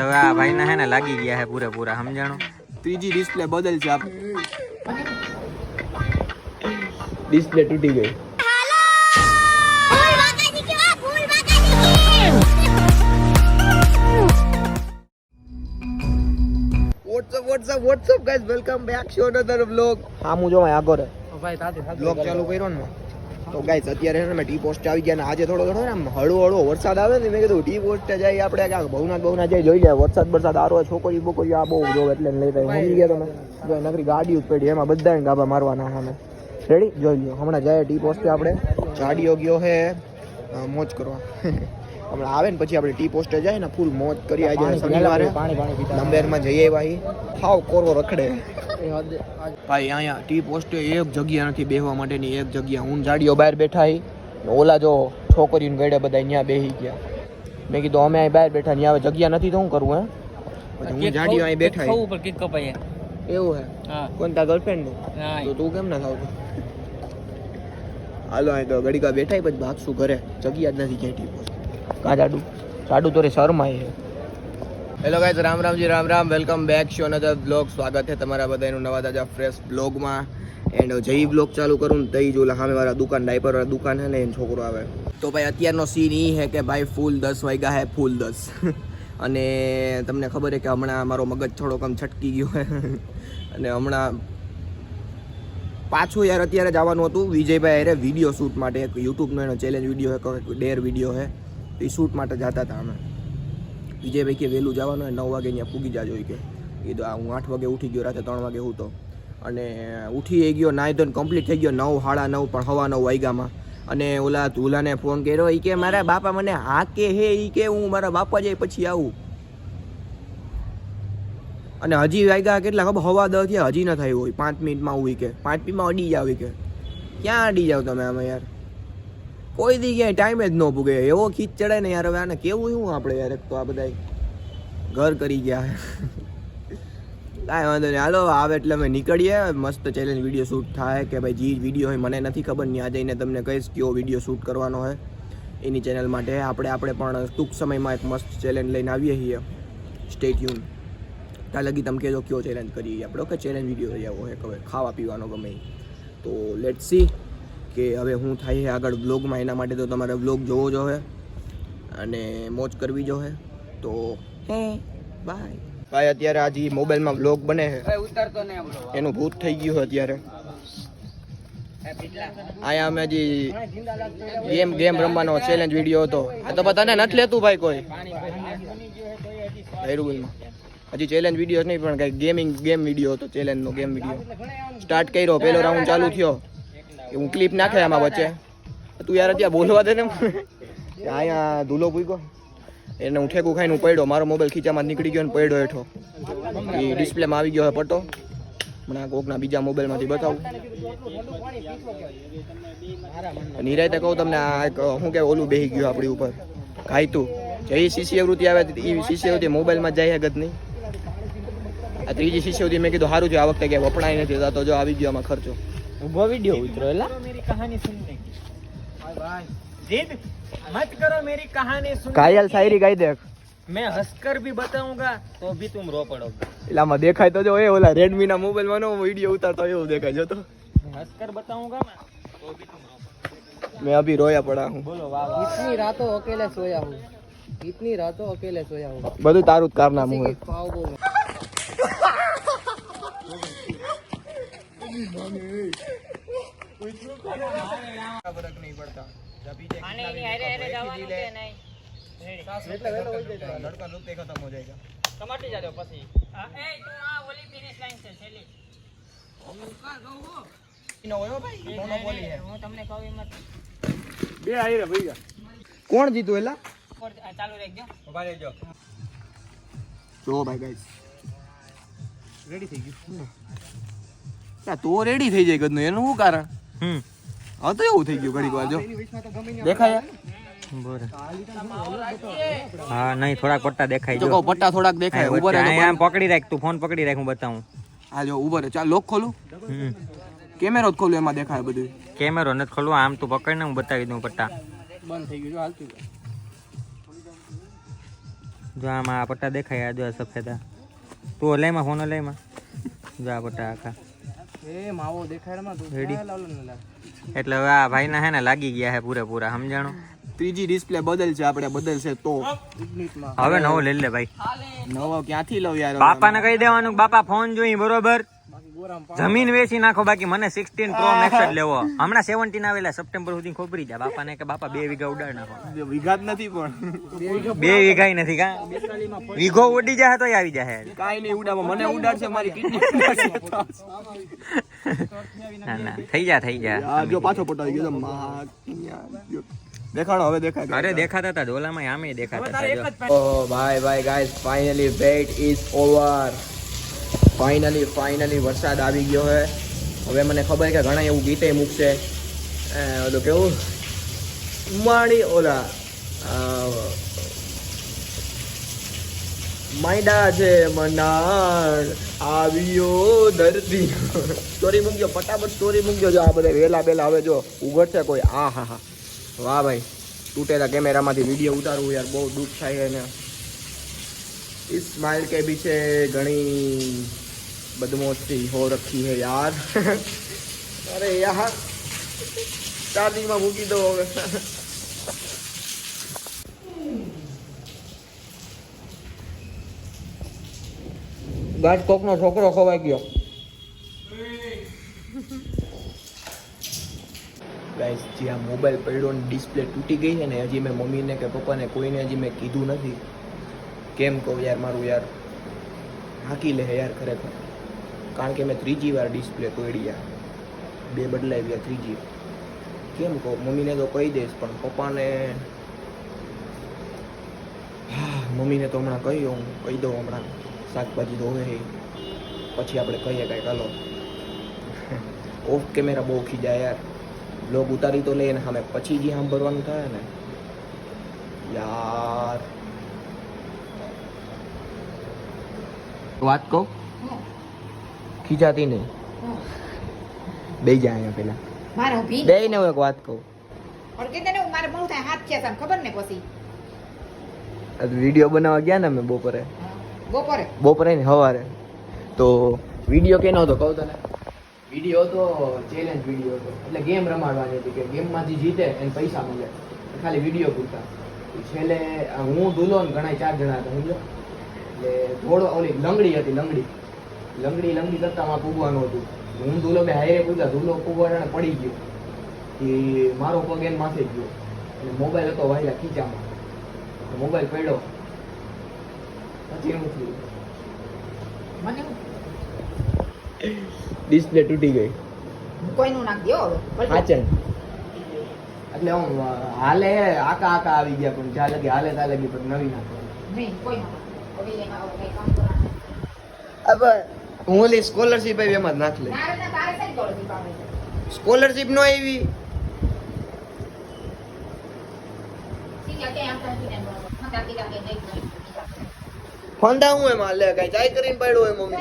હવે આ ભાઈના હે ને લાગી ગયા હે પૂરેપૂરા સમજાણો? ત્રીજી ડિસ્પ્લે બદલ છે આપ ડિસ્પ્લે તૂટી ગઈ. What's up what's up guys welcome back show another vlog હા હું જો આગળ. વ્લોગ ચાલુ કર્યો ને? મેં. તો ગાઈસ અત્યારે છે ને ટી પોસ્ટ આવી ગયા ને આજે થોડો થોડો ને આમ હળવો હળવો વરસાદ આવે ને મેં કીધું ટી પોસ્ટ જાય આપણે ક્યાંક ભવનાથ ભવનાથ જાય જોઈ જાય વરસાદ વરસાદ આરો છોકરી બોકરી આ બહુ જો એટલે લઈ જાય સમજી ગયા તમે નકરી ગાડી પડી, એમાં બધાને ગાભા મારવાના સામે રેડી જોઈ લો હમણાં જાય ટી પોસ્ટ આપણે. ગાડીઓ ગયો હે, મોજ કરવા. હમણાં આવે ને પછી આપણે ટી પોસ્ટે જાય ને ફૂલ મોજ કરી આજે શનિવારે. નંબેરમાં જઈએ ભાઈ હાવ કોરો રખડે. ભાઈ અહીંયા ટી પોસ્ટે એક જગ્યા નથી બેહવા માટેની એક જગ્યા. હું જાડીઓ બહાર બેઠા હી ઓલા જો છોકરીને વેડે બધા અહીંયા બેહી ગયા. મેં કીધું અમે અહીં બહાર બેઠા અહીંયા હવે જગ્યા નથી તો શું કરવું હે? પછી હું જાડીઓ અહીં બેઠા એવું હે? કોણ તા ગર્લફ્રેન્ડ તો તું કેમ ના થાવ હાલો અહીં તો ઘડીકા બેઠા પછી ભાગશું ઘરે. જગ્યા જ નથી ક્યાંય ટી પોસ્ટ. કા જાડુ. જાડુ તો રે શર્માય છે hello guys Ram Ramji Ram Ram. Welcome back show another blog સ્વાગત છે તમારા બધાનું નવા તાજા ફ્રેશ બ્લોગમાં એન્ડ જઈ બ્લોગ ચાલુ કરું ને તઈ જો સામે વાળા દુકાન ડાયપર વાળા દુકાન છે ને, એને છોકરો આવે. તો ભાઈ અત્યારનો સીન એ છે કે ભાઈ ફૂલ દસ વાગ્યા હે ફૂલ દસ. અને તમને ખબર છે કે હમણાં મારો મગજ થોડોક આમ છટકી ગયો અને હમણાં પાછું યાર અત્યારે જવાનું હતું. વિજયભાઈ અરે વીડિયો શૂટ માટે. એક યુટ્યુબનો એનો ચેલેન્જ વીડિયો છે ડેર વીડિયો તો એ શૂટ માટે જતા હતા અમે. વિજયભાઈ કે વહેલું જવાનું હોય, નવ વાગે ત્યાં પૂગી જાજો કે. કીધું આ હું આઠ વાગે ઉઠી ગયો, રાતે ત્રણ વાગે હું તો. અને ઉઠી એ ગયો નાય ધોઈને કમ્પ્લીટ થઈ ગયો, નવ, સાડા નવ, પણ હવા નવ વાગ્યામાં. અને ઓલા ધુલાને ફોન કર્યો એ કે મારા બાપા મને હા કે હે એ કે હું મારા બાપા જાય પછી આવું. અને હજી વાગ્યા કેટલા ખબર, હવા દસ થયા, હજી ન થયું હોય, પાંચ મિનિટમાં આવું કે. પાંચ મિનિટમાં અડી જાવ કે. ક્યાં અડી જાવ તમે આમાં યાર? કોઈ દી ક્યાંય ટાઈમે જ ન પૂગે એવો ખીચ ચડાય ને યાર, હવે આને કેવું શું આપણે યાર તો આ બધા ઘર કરી ગયા. કાંઈ વાંધો નહીં. હાલો, આવે એટલે અમે નીકળીએ. મસ્ત ચેલેન્જ વીડિયો શૂટ થાય કે ભાઈ જી વીડિયો હોય, મને નથી ખબર. ત્યાં જઈને તમને કહીશ કયો વીડિયો શૂટ કરવાનો હોય એની ચેનલ માટે. આપણે આપણે પણ ટૂંક સમયમાં એક મસ્ત ચેલેન્જ લઈને આવીએ છીએ. સ્ટેટ્યુન ત્યાં લગી તમે કહેજો કયો ચેલેન્જ કરીએ આપણે. ઓકે ચેલેન્જ વીડિયો આવો. હોય હવે ખાવા પીવાનો ગમે તો લેટ સી કે હવે હું થાય છે આગળ વ્લોગમાં એના માટે તો તમારે બ્લોગ જોવો જોવે અને મોજ કરવી જોવે તો હે. બાય ભાઈ અત્યારે આજે મોબાઈલમાં બ્લોગ બને છે. એનું ભૂત થઈ ગયું છે અત્યારે. અહીંયા અમે હજી ગેમ ગેમ રમવાનો ચેલેન્જ વીડિયો હતો. આ તો તને નથી લેતું ભાઈ કોઈ. ભૈરુબલમાં હજી ચેલેન્જ વીડિયો નહીં પણ કઈ ગેમિંગ ગેમ વીડિયો હતો ચેલેન્જનો ગેમ વીડિયો સ્ટાર્ટ કર્યો પહેલો રાઉન્ડ ચાલુ થયો. હું ક્લિપ નાખે આમાં વચ્ચે. તું યાર અત્યારે બોલવા દે ને અહીંયા ધૂલો પૂગ્યો. એને હું ઠેકું ખાઈને હું પડ્યો. મારો મોબાઈલ ખીચામાં નીકળી ગયો ને પડ્યો હેઠો. એ ડિસ્પ્લેમાં આવી ગયો હે પટ્ટો મને આ કોકના બીજા મોબાઈલમાંથી બતાવું. નિરાયતે કહું તમને આ એક શું કે ઓલું બેહી ગયું આપણી ઉપર. ઘાયતું. જે શિષ્યવૃત્તિ આવે એ શિષ્યવૃત્તિ મોબાઈલમાં જાય હગત નહીં. આ ત્રીજી શિષ્યવૃત્તિ મેં કીધું સારું છે આ વખતે કે વપરાય નથી. થતો જો આવી ગયો આમાં ખર્ચો. ઉભો વિડિયો ઉતરો એલા मेरी कहानी सुनने की जिद मत करो मेरी कहानी सुन ઘાયલ શાયરી ગાઈ દેખ मैं हंसकर भी बताऊंगा तो भी तुम रो पड़ोगे એટલે આમાં દેખાય તો જો એ ઓલા રેડમી ના મોબાઈલમાં નો વિડીયો ઉતારતો એવું દેખાય જો તો मैं हंसकर बताऊंगा ना तो भी तुम रो पड़ोगे મેં અભી રોયા પડા હું बोलो वाह वाह इतनी रातों अकेले सोया हूँ इतनी रातों अकेले सोया हूँ બધું તારું જ કારનામું किसी હોય के ख्वाबों में ફરક નહીં પડતા લડકા લુકતે ખતમ હો જાયગા ટમાટી જાજો પછી એ તું આ ઓલી ફિનિશ લાઈન છે છેલી કોણ જીતું એલા? ચાલુ રાખજો ઊભા રહેજો જો ભાઈ ગાઈસ રેડી થઈ ગયું. તો રેડી થઈ જાય ગદનું એનું શું કારણ? હમ. હા તો એવું થઈ ગયું ઘડીક વાર જો. દેખાય હા? નહીં થોડાક પટ્ટા દેખાય જો પટ્ટા થોડાક દેખાય ઊભો રહે આમ પકડી રાખ તું ફોન પકડી રાખ હું બતાવું. હા જો ઊભો રહે. ચાલ લોક ખોલું. કેમેરો જ ખોલું એમાં દેખાય બધું. કેમેરો નથી ખોલું આમ તું પકડીને હું બતાવી દઉં પટ્ટા. બંધ થઈ ગયું જો હાલતું જો આમાં આ પટ્ટા દેખાય આ જો આ સફેદા તું લેમાં ફોન લેમાં જો આ પટ્ટા આખા. એટલે હવે આ ભાઈના હે ને લાગી ગયા હે પૂરેપૂરા સમજાણો? ત્રીજી ડિસ્પ્લે બદલશે આપણે બદલશે તો. હવે નવો લઈ લે ભાઈ. નવો ક્યાંથી લઉં યાર બાપાને કહી દેવાનું બાપા ફોન જોઈ બરોબર? જમીન વેચી નાખો બાકી મને સિક્સટીન પ્રો મેક્સ જ લેવો. હમણાં સેવન્ટીન આવેલા સપ્ટેમ્બર સુધી ખોબરી જાય. બાપાને કે બાપા બે વીઘા ઉડાડ નાખો. વિઘાત નથી પણ. બે વીઘા નથી કા? વીઘો ઉડી જાય તો આવી જાય. કાઈ નહીં ઉડાવો મને ઉડાડશે મારી કિડની ના ના થઈ જા થઈ જા. આ જો પાછો પટાવી ગયો મા દેખાડો હવે દેખાય અરે દેખાતા હતા ડોલામાં આમે દેખાતા હતા ઓ ભાઈ ભાઈ guys finally wait is over. Finally finally વરસાદ આવી ગયો છે હવે મને ખબર કે ઘણા એવું ગીતે મૂકશે. ઓલું કેવું? માણી ઓલા માયડા છે મનાર આવ્યો દર્દી. સ્ટોરી મૂકજો, ફટાફટ સ્ટોરી મૂકજો. જો આ બધા વેલા વેલા હવે જો ઉઘડશે કોઈ. આ, હા હા. વાહ ભાઈ, તૂટેલા કેમેરામાંથી વીડિયો ઉતારવું યાર, બહુ દુઃખ થાય એને. ઇસ્માઇલ કે બી છે, ઘણી बदमोशी हो रखी है यार अरे यार ચાર્જિંગમાં મૂકી દો હવે ગાજ કોકનો છોકરો ખવાઈ ગયો ગાઈસ જે આ મોબાઈલ પડ્યો ને ડિસ્પ્લે તૂટી ગઈ છે ને હજી મેં મમ્મીને કે પપ્પાને કોઈને હજી મેં કીધું નથી કેમ કહું યાર મારું યાર હાકી લે યાર ખરેખર કારણ કે મેં ત્રીજી વાર ડિસ્પ્લે તોડી યાર બે બદલાઈ ગયા ત્રીજી. કેમ કહો? મમ્મીને તો કહી દઈશ, પણ પપ્પાને મમ્મીને તો હમણાં કહી હું કહી દઉં હમણાં. શાકભાજી ધોવે પછી આપણે કહીએ કાંઈક હાલો. ઓફ કેમેરા બહુ ખીજાય યાર. લોગ ઉતારી તો લે ને સામે. પછી જે સાંભળવાનું થાય ને. યાર. વાત કહું? ખીજાતી નહીં બે જા અહીંયા પેલા મારે ઊભી? બે ને હું એક વાત કહું. પણ કે તને મારે બહુ થાય હાથ છે ખબર ને પછી? વીડિયો બનાવવા ગયા ને અમે બપોરે. બપોરે? બપોરે ને સવારે. તો વીડિયો કેનો હતો કહું તને. વીડિયો હતો ચેલેન્જ વીડિયો હતો. એટલે ગેમ રમાડવાની હતી કે ગેમમાંથી જીતે એને પૈસા મળે. ખાલી વીડિયો પૂરતા. છેલ્લે હું ધૂલો ને ઘણા ચાર જણા હતા સમજો એટલે ઘોડો ઓલી લંગડી હતી લંગડી. લંગડી લંગડી કરતા માં પૂગવાનું હતું. હું ધૂલો બે હાઈરે પૂગા ધૂલો પૂગવાને પડી ગયો. એ મારો પગ એને માથે ગયો. અને મોબાઈલ હતો વાયલા ખીચામાં. મોબાઈલ પડ્યો. પછી હું થયું. ડિસ્પ્લે તૂટી ગઈ. કોઈનું નાખ દો હવે? પલટી. એટલે હું હાલે આકા આકા આવી ગયા પણ જ્યાં લગી હાલે ત્યાં લગી પણ નવી નાખો નહીં કોઈ. હવે હું ઓલી સ્કોલરશિપ આવી એમાં જ નાખ લે? સ્કોલરશીપ નો આવી. શીખ્યા ક્યાંય આમ થાય ને બરોબર. હા, એમાં લે કઈ ચાય કરીને પડ્યો હોય મમ્મી.